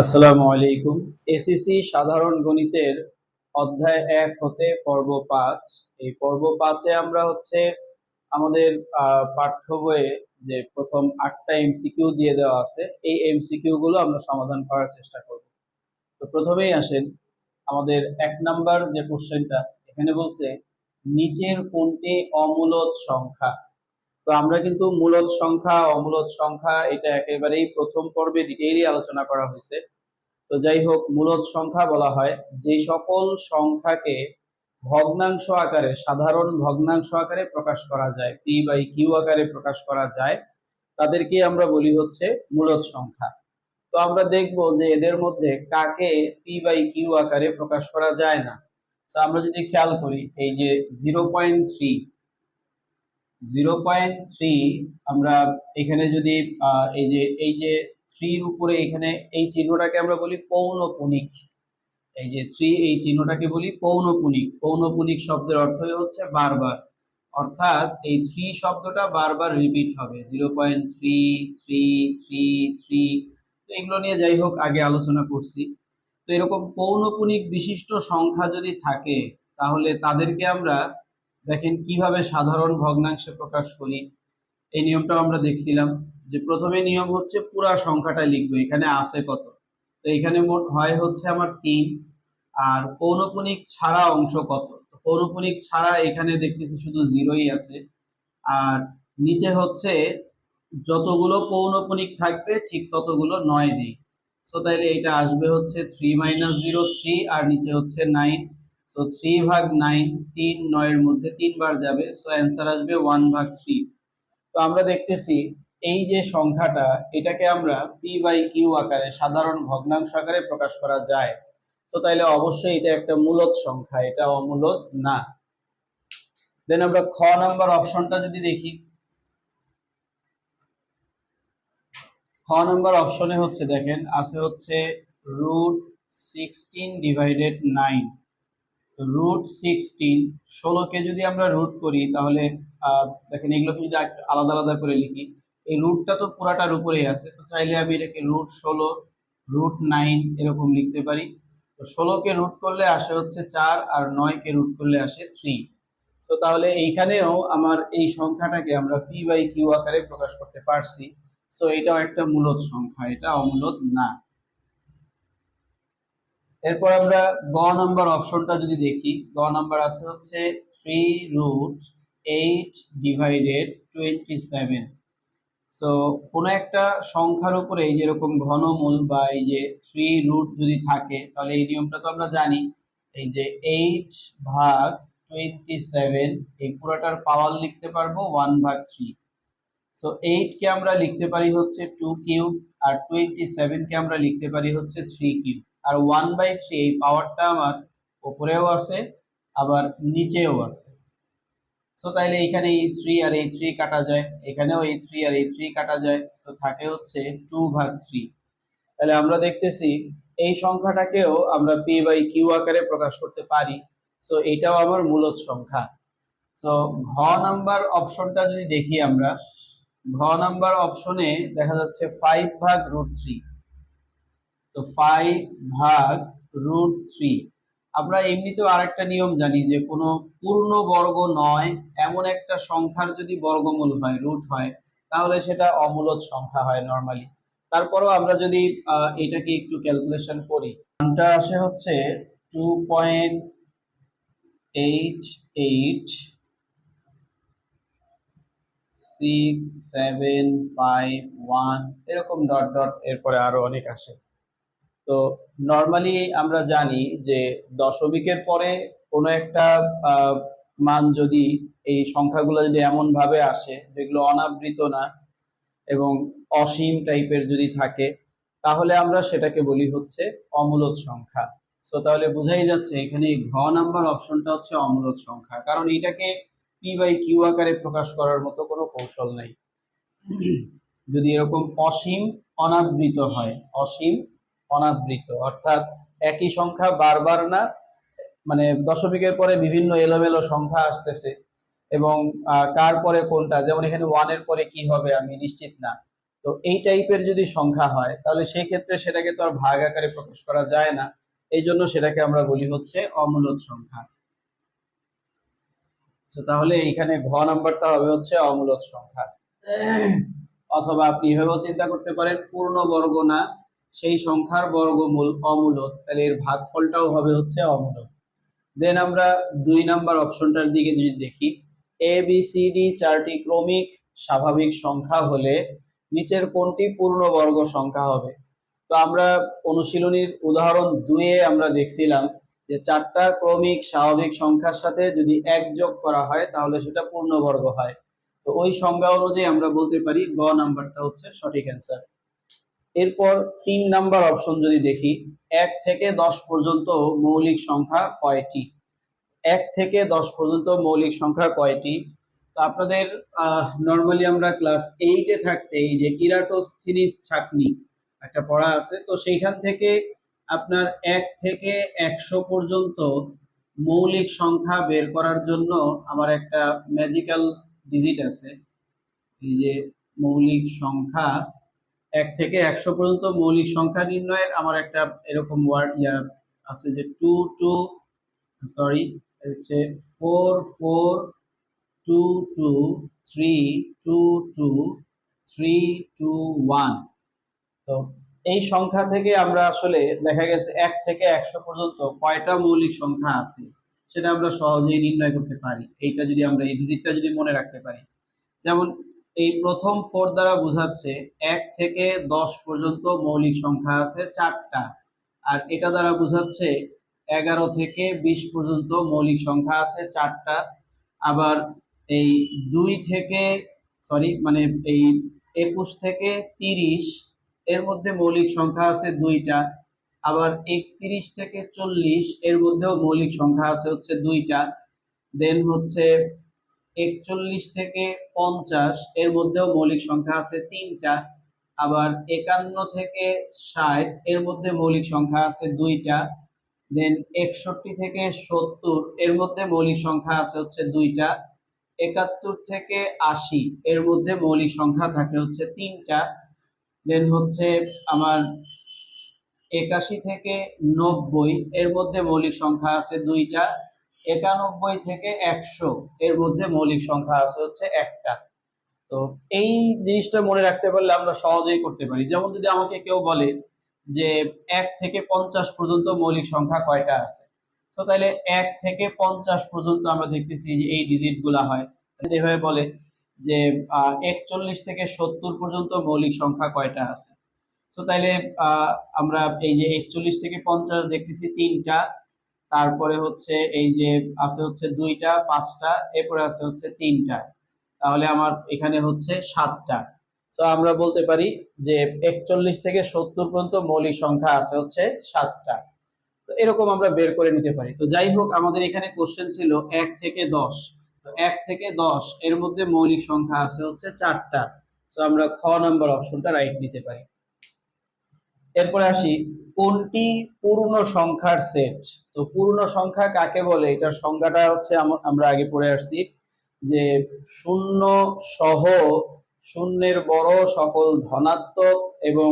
আসসালামু আলাইকুম। এসিসি সাধারণ গণিতের অধ্যায় এক হতে পর্ব পাঁচ। এই পর্ব পাঁচে আমরা হচ্ছে আমাদের পাঠ্য বইয়ে যে প্রথম আটটা এমসিকিউ দিয়ে দেওয়া আছে, এই এমসিকিউ গুলো আমরা সমাধান করার চেষ্টা করব। তো প্রথমেই আসেন, আমাদের এক নাম্বার যে কোশ্চেনটা, এখানে বলছে, নিচের কোনটি অমূলদ সংখ্যা? তো আমরা কিন্তু মূলদ সংখ্যা অমূলদ সংখ্যা, এটা একেবারেই প্রথম পর্বে ডিটেইলি আলোচনা করা হয়েছে। তো যাই হোক মূলদ সংখ্যা বলা হয়। যে সকল সংখ্যাকে ভগ্নাংশ আকারে, সাধারণ ভগ্নাংশ আকারে প্রকাশ করা যায় পি বাই কিউ আকারে প্রকাশ করা যায়, তাদেরকে আমরা বলি হচ্ছে মূলদ সংখ্যা। তো আমরা দেখব যে এদের মধ্যে কাকে পি বাই কিউ আকারে প্রকাশ করা যায় না। তো আমরা যদি খেয়াল করি, এই যে zero point three zero point three আমরা এখানে যদি এই যে এই যে থ্রির উপরে এখানে এই চিহ্নটাকে আমরা বলি পৌনপুনিক। এই যে থ্রি এই চিহ্নটাকে বলি পৌনপুনিক। পৌনপুনিক শব্দের অর্থই হচ্ছে বারবার। অর্থাৎ এই থ্রি শব্দটা বারবার রিপিট হবে। Zero point three three three three তো এগুলো নিয়ে যাই হোক, আগে আলোচনা করছি। তো এরকম পৌনপুনিক বিশিষ্ট সংখ্যা যদি থাকে, তাহলে তাদেরকে আমরা দেখেন কীভাবে সাধারণ ভগ্নাংশে প্রকাশ করি। এই নিয়মটা আমরা দেখছিলাম যে প্রথমে নিয়ম হচ্ছে পুরা সংখ্যাটা লিখব, এখানে আছে কত? তো এখানে মোট হয় হচ্ছে আমার তিন, আর পৌনপুনিক ছাড়া অংশ কত? তো পৌনপুনিক ছাড়া এখানে দেখতেছি শুধু জিরোই আছে, আর নিচে হচ্ছে যতগুলো পৌনপুনিক থাকবে ঠিক ততগুলো নয় দিই সো তাইলে এটা আসবে হচ্ছে থ্রি মাইনাস জিরো থ্রি আর নিচে হচ্ছে নাইন সো থ্রি ভাগ নাইন তিন, নয়ের মধ্যে তিনবার যাবে। সো অ্যান্সার আসবে ওয়ান ভাগ থ্রি তো আমরা দেখতেছি, এই যে সংখ্যাটা, এটাকে আমরা পি বাই কিউ আকারে সাধারণ ভগ্নাংশ আকারে প্রকাশ করা যায়। তো তাইলে অবশ্যই এটা একটা মূলদ সংখ্যা, এটা অমূলদ না। দেন আমরা খ নাম্বার অপশনটা যদি দেখি। খ নাম্বার অপশনে হচ্ছে, দেখেন, আছে হচ্ছে root sixteen divided nine root sixteen ষোলোকে যদি আমরা রুট করি, তাহলে দেখেন এগুলোকে যদি আলাদা আলাদা করে লিখি, এই রুটটা তো পুরাটার উপরেই আছে, তো চাইলে আমি এটাকে রুট ষোলো রুট নাইন এরকম লিখতে পারি। তো ষোলোকে রুট করলে আসে হচ্ছে চার, আর নয়কে রুট করলে আসে থ্রি তো তাহলে এইখানেও আমার এই সংখ্যাটাকে আমরা পি বাই কিউ আকারে প্রকাশ করতে পারছি। সো এটাও একটা মূলদ সংখ্যা, এটা অমূলদ না। এরপর আমরা গ নাম্বার অপশনটা যদি দেখি, গ নাম্বার আছে হচ্ছে three root eight divided twenty seven so কোনো একটা সংখ্যার উপরে এই যেরকম ঘনমূল বা এই যে থ্রি রুট যদি থাকে, তাহলে এই নিয়মটা তো আমরা জানি। এই যে এইট ভাগ টোয়েন্টি সেভেন এই পুরোটার পাওয়ার লিখতে পারব ওয়ান ভাগ থ্রি সো এইট কে আমরা লিখতে পারি হচ্ছে টু কিউব আর টোয়েন্টি সেভেন কে আমরা লিখতে পারি হচ্ছে থ্রি কিউব আর ওয়ান বাই থ্রি এই পাওয়ারটা আমার ওপরেও আছে, আবার নিচেও আছে। সো তাইলে এখানে এই থ্রি আর এই থ্রি কাটা যায়, এখানেও এই থ্রি আর এই থ্রি কাটা যায় সো থাকে হচ্ছে টু ভাগ থ্রি তাহলে আমরা দেখতেছি এই সংখ্যাটাকেও আমরা পি বাই কিউ আকারে প্রকাশ করতে পারি সো এটাও আমার মূলদ সংখ্যা। সো ঘ নাম্বার অপশনটা যদি দেখি আমরা, ঘ নাম্বার অপশনে দেখা যাচ্ছে ফাইভ ভাগ রুট থ্রি তো ফাইভ ভাগ রুট থ্রি আমরা এমনিতেও আরেকটা নিয়ম জানি যে কোনো পূর্ণ বর্গ নয়, এমন একটা সংখ্যার যদি বর্গমূল হয় রুট হয়, তাহলে সেটা অমূলদ সংখ্যা হয় নর্মালি তারপরও আমরা যদি এটাকে একটু ক্যালকুলেশন করি, মানটা আসে হচ্ছে two point eight eight six seven five one এরকম ডট ডট এরপরে আরও অনেক আসে। তো নর্মালি আমরা জানি যে দশমিকের পরে কোনো একটা মান যদি এই সংখ্যাগুলো যদি এমন ভাবে আসে, যেগুলো অনাবৃত না এবং অসীম টাইপের যদি থাকে, তাহলে আমরা সেটাকে বলি হচ্ছে অমূলদ সংখ্যা। সো তাহলে বোঝাই যাচ্ছে এখানে ঘ নাম্বার অপশনটা হচ্ছে অমূলদ সংখ্যা, কারণ এটাকে পি বাই কিউ আকারে প্রকাশ করার মতো কোনো কৌশল নাই। যদি এরকম অসীম, অনাবৃত হয়, অসীম অনাবৃত, অর্থাৎ একই সংখ্যা বারবার না মানে দশমিকের পরে বিভিন্ন এলোমেলো সংখ্যা আসতেছে এবং কার পরে কোনটা, যেমন এখানে ওয়ানের পরে কি হবে আমি নিশ্চিত না। তো এই টাইপের যদি সংখ্যা হয়, তাহলে সেই ক্ষেত্রে সেটাকে তো আর ভাগ আকারে প্রকাশ করা যায় না। এই জন্য সেটাকে আমরা বলি হচ্ছে অমূলদ সংখ্যা। তাহলে এইখানে ঘ নাম্বারটা হবে হচ্ছে অমূলদ সংখ্যা। অথবা আপনি এভাবেও চিন্তা করতে পারেন পূর্ণ বর্গ না সেই সংখ্যার বর্গমূল অমূলদ তাহলে এর ভাগফলটাও হবে হচ্ছে অমূলদ দেন আমরা দুই নাম্বার অপশনটার দিকে যদি দেখি এ বি সি ডি চারটি ক্রমিক স্বাভাবিক সংখ্যা হলে নিচের কোনটি পূর্ণবর্গ সংখ্যা হবে? তো আমরা অনুশীলনীর উদাহরণ দুয়ে আমরা দেখছিলাম যে চারটা ক্রমিক স্বাভাবিক সংখ্যার সাথে যদি এক যোগ করা হয়, তাহলে সেটা পূর্ণবর্গ হয়। তো ওই সংজ্ঞা অনুযায়ী আমরা বলতে পারি, গ নাম্বারটা হচ্ছে সঠিক অ্যান্সার এরপর তিন নাম্বার অপশন যদি দেখি, এক থেকে দশ পর্যন্ত মৌলিক সংখ্যা কয়টি? এক থেকে দশ পর্যন্ত মৌলিক সংখ্যা কয়টি? তো আপনাদের নর্মালি আমরা ক্লাস এইটে থাকতে এই যে ইরাটোস্থিনিস ছাকনি একটা পড়া আছে, তো সেইখান থেকে আপনার এক থেকে একশো পর্যন্ত মৌলিক সংখ্যা বের করার জন্য আমার একটা ম্যাজিক্যাল ডিজিট আছে। এই যে মৌলিক সংখ্যা এক থেকে একশো পর্যন্ত মৌলিক সংখ্যা নির্ণয়ের আমার একটা এরকম ওয়ার্ড ইয়া আছে যে টু টু সরি হচ্ছে four four two two three two two three two one তো এই সংখ্যা থেকে আমরা আসলে দেখা গেছে এক থেকে একশো পর্যন্ত কয়টা মৌলিক সংখ্যা আছে সেটা আমরা সহজেই নির্ণয় করতে পারি। এইটা যদি আমরা, এই ডিজিটটা যদি মনে রাখতে পারি। যেমন এই প্রথম ফোর দ্বারা বোঝাচ্ছে এক থেকে দশ পর্যন্ত মৌলিক সংখ্যা আছে চারটা। আর এটা দ্বারা বোঝাচ্ছে এগারো থেকে বিশ পর্যন্ত মৌলিক সংখ্যা আছে চারটা। আবার এই দুই থেকে সরি মানে এই একুশ থেকে তিরিশ, এর মধ্যে মৌলিক সংখ্যা আছে দুইটা। আবার একত্রিশ থেকে চল্লিশ, এর মধ্যেও মৌলিক সংখ্যা আছে হচ্ছে দুইটা। দেন হচ্ছে একচল্লিশ থেকে পঞ্চাশ, এর মধ্যেও মৌলিক সংখ্যা আছে তিনটা। আবার একান্ন থেকে ষাট, এর মধ্যে মৌলিক সংখ্যা আছে দুইটা। দেন একষট্টি থেকে সত্তর, এর মধ্যে মৌলিক সংখ্যা আছে হচ্ছে দুইটা। একাত্তর থেকে আশি, এর মধ্যে মৌলিক সংখ্যা থাকে হচ্ছে তিনটা। দেন হচ্ছে আমার একাশি থেকে নব্বই, এর মধ্যে মৌলিক সংখ্যা আছে দুইটা। একানব্বই থেকে একশো এর মধ্যে মৌলিক সংখ্যা আছে হচ্ছে একটা। তো এই জিনিসটা মনে রাখতে পারলে আমরা সহজেই করতে পারি। যেমন যদি আমাকে কেউ বলে যে এক থেকে পঞ্চাশ পর্যন্ত মৌলিক সংখ্যা কয়টা আছে? তো তাহলে এক থেকে পঞ্চাশ পর্যন্ত আমরা দেখতেছি যে এই ডিজিটগুলা হয়। এভাবে বলে যে একচল্লিশ থেকে সত্তর পর্যন্ত মৌলিক সংখ্যা কয়টা আছে? তো তাইলে আমরা এই যে একচল্লিশ থেকে পঞ্চাশ দেখতেছি তিনটা। তারপরে হচ্ছে এই যে আছে হচ্ছে দুইটা, পাঁচটা, এরপরে আছে হচ্ছে তিনটা। তাহলে আমার এখানে হচ্ছে সাতটা। তো আমরা বলতে পারি যে একচল্লিশ থেকে সত্তর পর্যন্ত মৌলিক সংখ্যা আছে হচ্ছে সাতটা। তো এরকম আমরা বের করে নিতে পারি। তো যাই হোক, আমাদের এখানে কোশ্চেন ছিল এক থেকে দশ। তো এক থেকে দশ, এর মধ্যে মৌলিক সংখ্যা আছে হচ্ছে চারটা। তো আমরা খ নাম্বার অপশনটা রাইট নিতে পারি। এরপরে আসি কোনটি পূর্ণ সংখ্যার সেট তো পূর্ণ সংখ্যা কাকে বলে? এটার সংজ্ঞাটা হচ্ছে আমরা আগে পড়ে আসছি যে শূন্য সহ শূন্যের বড় সকল ধনাত্মক এবং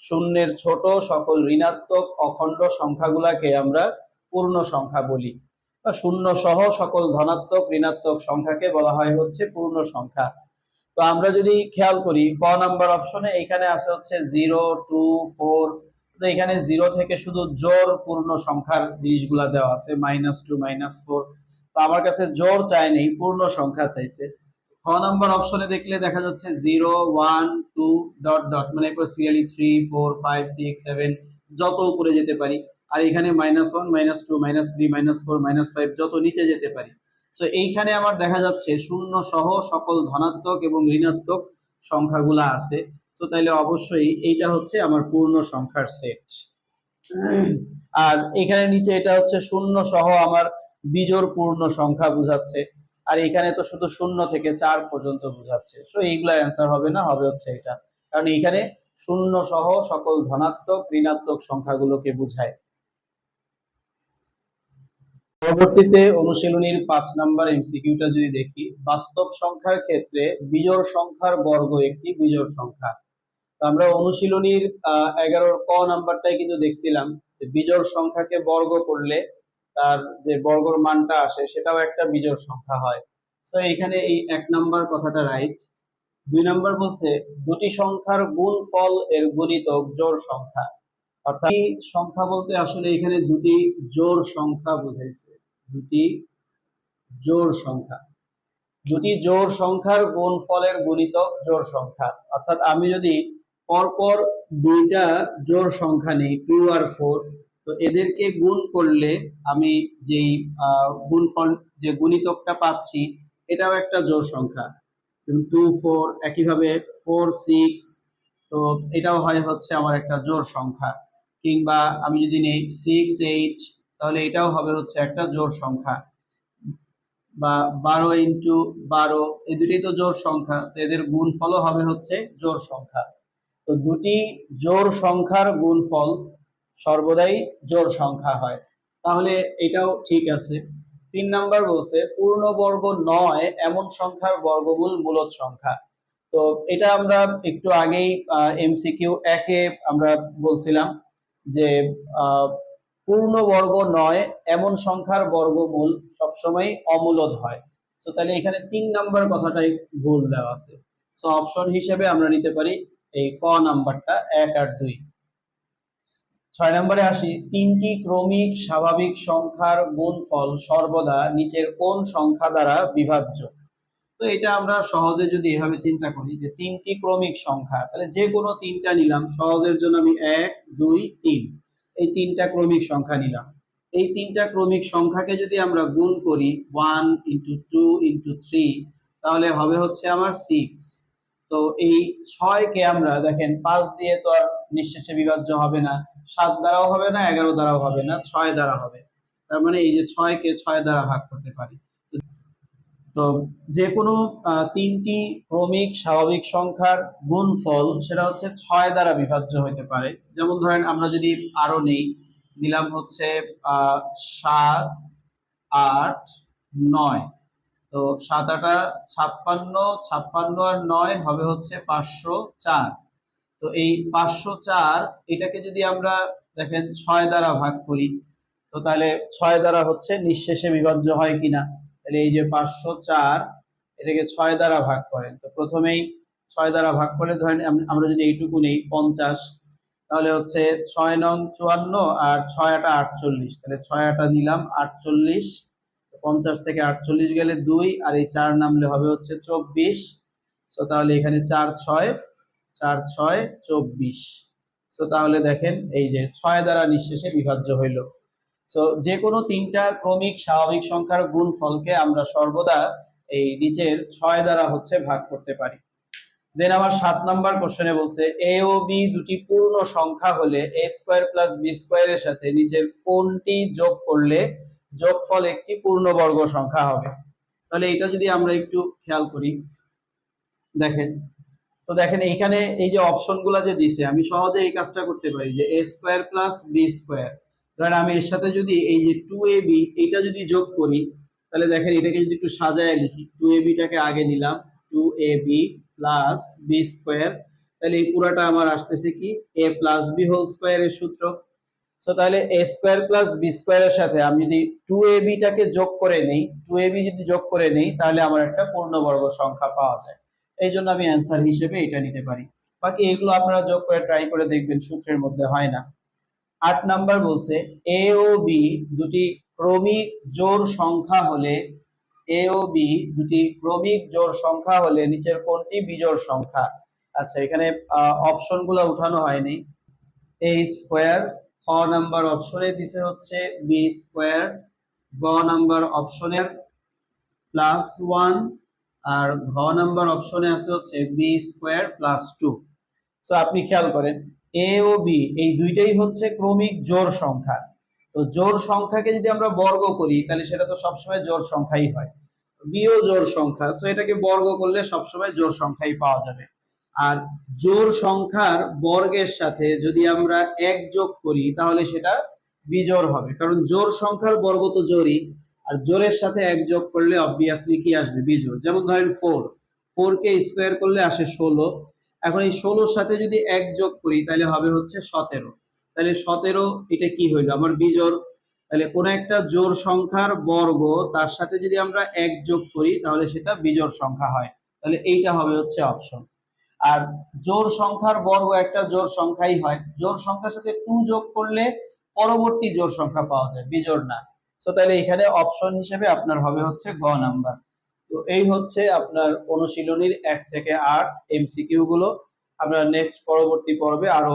শূন্যের ছোট সকল ঋণাত্মক অখণ্ড সংখ্যাগুলাকে আমরা পূর্ণ সংখ্যা বলি। শূন্য সহ সকল ধনাত্মক ঋণাত্মক সংখ্যাকে বলা হয় হচ্ছে পূর্ণ সংখ্যা। তো আমরা যদি খেয়াল করি, ক নাম্বার অপশনে এখানে আছে হচ্ছে জিরো টু ফোর তো এখানে জিরো থেকে শুধু জোর পূর্ণ সংখ্যার জিনিসগুলা দেওয়া আছে মাইনাস টু মাইনাস ফোর তো আমার কাছে জোর চাই নেই, পূর্ণ সংখ্যা চাইছে। খ নাম্বার অপশনে দেখলে দেখা যাচ্ছে zero one two dot dot মানে three four five six seven যত উপরে যেতে পারি। আর এখানে minus one minus two minus three minus four minus five যত নিচে যেতে পারি। তো এইখানে আমার দেখা যাচ্ছে শূন্য সহ সকল ধনাত্মক এবং ঋণাত্মক সংখ্যাগুলা আছে। তো তাইলে অবশ্যই এইটা হচ্ছে আমার পূর্ণ সংখ্যার সেট আর এখানে নিচে এটা হচ্ছে শূন্য সহ আমার বিজোড় পূর্ণ সংখ্যা বুঝাচ্ছে। আর এখানে তো শুধু শূন্য থেকে চার পর্যন্ত বুঝাচ্ছে। সো এইগুলা অ্যান্সার হবে না, হবে হচ্ছে এটা। কারণ এখানে শূন্য সহ সকল ধনাত্মক, ঋণাত্মক সংখ্যাগুলোকে বুঝায়। পরবর্তীতে অনুশীলনীর পাঁচ নাম্বার এমসিকিউটা যদি দেখি, বাস্তব সংখ্যার ক্ষেত্রে বিজোড় সংখ্যার বর্গ একটি বিজোড় সংখ্যা। আমরা অনুশীলনীর আহ, এগারোর ক নাম্বারটাই কিন্তু দেখছিলাম বিজোড় সংখ্যাকে বর্গ করলে তার যে বর্গর মানটা আসে সেটাও একটা বিজোড় সংখ্যা হয়। সো এখানে এই এক নাম্বার কথাটা রাইট দুই নাম্বার বলছে দুটি সংখ্যার গুণফল এর গুণিতক জোড় সংখ্যা। অর্থাৎ সংখ্যা বলতে আসলে এখানে দুটি জোড় সংখ্যা বুঝাইছে। দুটি জোড় সংখ্যা। দুটি জোড় সংখ্যার গুণফলের গুণিতক জোড় সংখ্যা। অর্থাৎ আমি যদি পরপর দুইটা জোড় সংখ্যা নেই টু আর ফোর তো এদেরকে গুণ করলে আমি যেই গুণফল, যে গুণিতকটা পাচ্ছি, এটাও একটা জোড় সংখ্যা। টু ফোর একইভাবে ফোর সিক্স তো এটাও হয় হচ্ছে আমার একটা জোড় সংখ্যা। কিংবা আমি যদি নেই সিক্স এইট তাহলে এটাও হবে হচ্ছে একটা জোড় সংখ্যা। বা বারো ইন্টু বারো এই দুটি তো জোড় সংখ্যা, তো এদের গুণফলও হবে হচ্ছে জোড় সংখ্যা। তো দুটি জোড় সংখ্যার গুণফল সর্বদাই জোড় সংখ্যা হয়। তাহলে এটাও ঠিক আছে। তিন নাম্বার বলছে, পূর্ণবর্গ নয় এমন সংখ্যার বর্গমূল মূলত সংখ্যা। তো এটা আমরা একটু আগেই এমসিকিউ একে আমরা বলছিলাম যে পূর্ণবর্গ নয় এমন সংখ্যার বর্গমূল সবসময় অমূলদ হয়। তো তাহলে এখানে তিন নাম্বার কথাটাই ভুল দেওয়া আছে। তো অপশন হিসেবে আমরা নিতে পারি এই ক নাম্বারটা এক আর দুই। ছয় নম্বরে আসি, তিনটি ক্রমিক স্বাভাবিক সংখ্যার গুণফল সর্বদা নিচের কোন সংখ্যা দ্বারা বিভাজ্য? তো এটা আমরা সহজে যদি এভাবে চিন্তা করি যে তিনটি ক্রমিক সংখ্যা, তাহলে যে কোনো তিনটা নিলাম, সহজের জন্য আমি এক, দুই, তিন, এই তিনটা ক্রমিক সংখ্যা নিলাম। এই তিনটা ক্রমিক সংখ্যাকে যদি আমরা গুণ করি one into two into three তাহলে হবে হচ্ছে আমার সিক্স তো এই ছয়কে আমরা দেখেন, পাঁচ দিয়ে তো আর নিঃশেষে বিভাজ্য হবে না। সাত দ্বারাও হবে না, এগারো দ্বারাও হবে না, ছয় দ্বারা হবে। তার মানে এই যে ছয়কে ছয় দ্বারা ভাগ করতে পারি। তো যে কোনো তিনটি ক্রমিক স্বাভাবিক সংখ্যার গুণফল সেটা হচ্ছে ছয় দ্বারা বিভাজ্য হতে পারে। যেমন ধরেন আমরা যদি আরও নেই নিলাম হচ্ছে সাত, আট, নয়। তো সাত আটা ছাপ্পান্ন ছাপ্পান্ন আর নয় হবে হচ্ছে পাঁচশো চার। তো এই পাঁচশো চার, এটাকে যদি আমরা দেখেন ছয় দ্বারা ভাগ করি, তো তাহলে ছয় দ্বারা হচ্ছে নিঃশেষে বিভাজ্য হয় কিনা? তাহলে এই যে পাঁচশো চার, এটাকে ছয় দ্বারা ভাগ করেন। তো প্রথমেই ছয় দ্বারা ভাগ করলে ধরেন আমরা যদি এইটুকু নেই, পঞ্চাশ, তাহলে হচ্ছে ছয় নং চুয়ান্ন আর ছয় আটা আটচল্লিশ। তাহলে ছয় আটা নিলাম আটচল্লিশ পঞ্চাশ থেকে আটচল্লিশ গেলে দুই, আর এই চার নামলে হবে হচ্ছে চব্বিশ। তো তাহলে এখানে চার ছয় চার ছয়, চব্বিশ। তো তাহলে দেখেন এই যে ছয় দ্বারা নিঃশেষে বিভাজ্য হইল। তো যে কোনো তিনটা ক্রমিক স্বাভাবিক সংখ্যার গুণফলকে আমরা সর্বদা এই নিচের ছয় দ্বারা হচ্ছে ভাগ করতে পারি। দেন আমার সাত নাম্বার কোশ্চেনে বলছে এ ও বি দুটি পূর্ণ সংখ্যা হলে এ স্কোয়ার প্লাস বি স্কোয়ারের সাথে নিচের কোনটি যোগ করলে যোগফল একটি পূর্ণবর্গ সংখ্যা হবে। তাহলে এটা যদি আমরা একটু খেয়াল করি, দেখেন। তো দেখেন, এইখানে এই যে অপশনগুলা যে দিছে, আমি সহজে এই কাজটা করতে পারি যে A square plus B square ধরেন আমি এর সাথে যদি এই যে টু এ বি এইটা যদি যোগ করি, তাহলে দেখেন এটাকে যদি একটু সাজায় লিখি টু এ বিটাকে আগে নিলাম two A B plus B square তাহলে এই পুরাটা আমার আসতেছে কি? এ প্লাস বি হোল স্কোয়ারের সূত্র। সো তাহলে এ স্কোয়ার প্লাস বি স্কোয়ারের সাথে আমি যদি টু এ বিটাকে যোগ করে নেই টু এ বি যদি যোগ করে নেই, তাহলে আমার একটা পূর্ণবর্গ সংখ্যা পাওয়া যায়। এই জন্য আমি অ্যান্সার হিসেবে এটা নিতে পারি। বাকি এগুলো আপনারা যোগ করে ট্রাই করে দেখবেন, সূত্রের মধ্যে হয় না। আট নাম্বার বলছে এ ও বি দুটি ক্রমিক জোড় সংখ্যা হলে এ ও বি দুটি ক্রমিক জোড় সংখ্যা হলে নিচের কোনটি বিজোড় সংখ্যা? আচ্ছা এখানে অপশনগুলো উঠানো হয়নি। এ স্কোয়ার খ নাম্বার অপশনে দিছে হচ্ছে বি স্কোয়ার গ নাম্বার অপশনের প্লাস ওয়ান আর ঘ নাম্বার অপশনে আছে হচ্ছে B square plus two so আপনি খেয়াল করেন এ ও বি এই দুইটাই হচ্ছে ক্রমিক জোড় সংখ্যা। তো জোড় সংখ্যাকে যদি আমরা বর্গ করি, তাহলে সেটা তো সবসময় জোড় সংখ্যাই হয়। বিও জোড় সংখ্যা সো এটাকে বর্গ করলে সবসময় জোড় সংখ্যাই পাওয়া যাবে। আর জোর সংখ্যার বর্গের সাথে যদি আমরা এক যোগ করি, তাহলে সেটা বিজোড় হবে। কারণ জোর সংখ্যার বর্গ তো জোরই, আর জোরের সাথে এক যোগ করলে অবভিয়াসলি কি আসবে? বিজোর যেমন ধরেন ফোর ফোর কে স্কোয়ার করলে আসে ষোলো। এখন এই ষোলোর সাথে যদি এক যোগ করি, তাহলে হবে হচ্ছে সতেরো। তাহলে সতেরো, এটা কি হইল? আমার বিজোড়। তাহলে কোন একটা জোর সংখ্যার বর্গ, তার সাথে যদি আমরা এক যোগ করি, তাহলে সেটা বিজোড় সংখ্যা হয়। তাহলে এইটা হবে হচ্ছে অপশন আর জোর সংখ্যার বর্গ একটা জোর সংখ্যাই হয়। জোর সংখ্যার সাথে টু যোগ করলে পরবর্তী জোর সংখ্যা পাওয়া যায়, বিজোড় না। তো তাহলে এখানে অপশন হিসেবে আপনার হবে হচ্ছে গ নাম্বার তো এই হচ্ছে আপনার অনুশীলনীর এক থেকে আট এমসিকিউ গুলো। আমরা নেক্সট পরবর্তী পর্বে আরও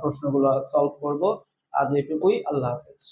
প্রশ্নগুলো সলভ করব। আজ এটুকুই, আল্লাহ হাফেজ।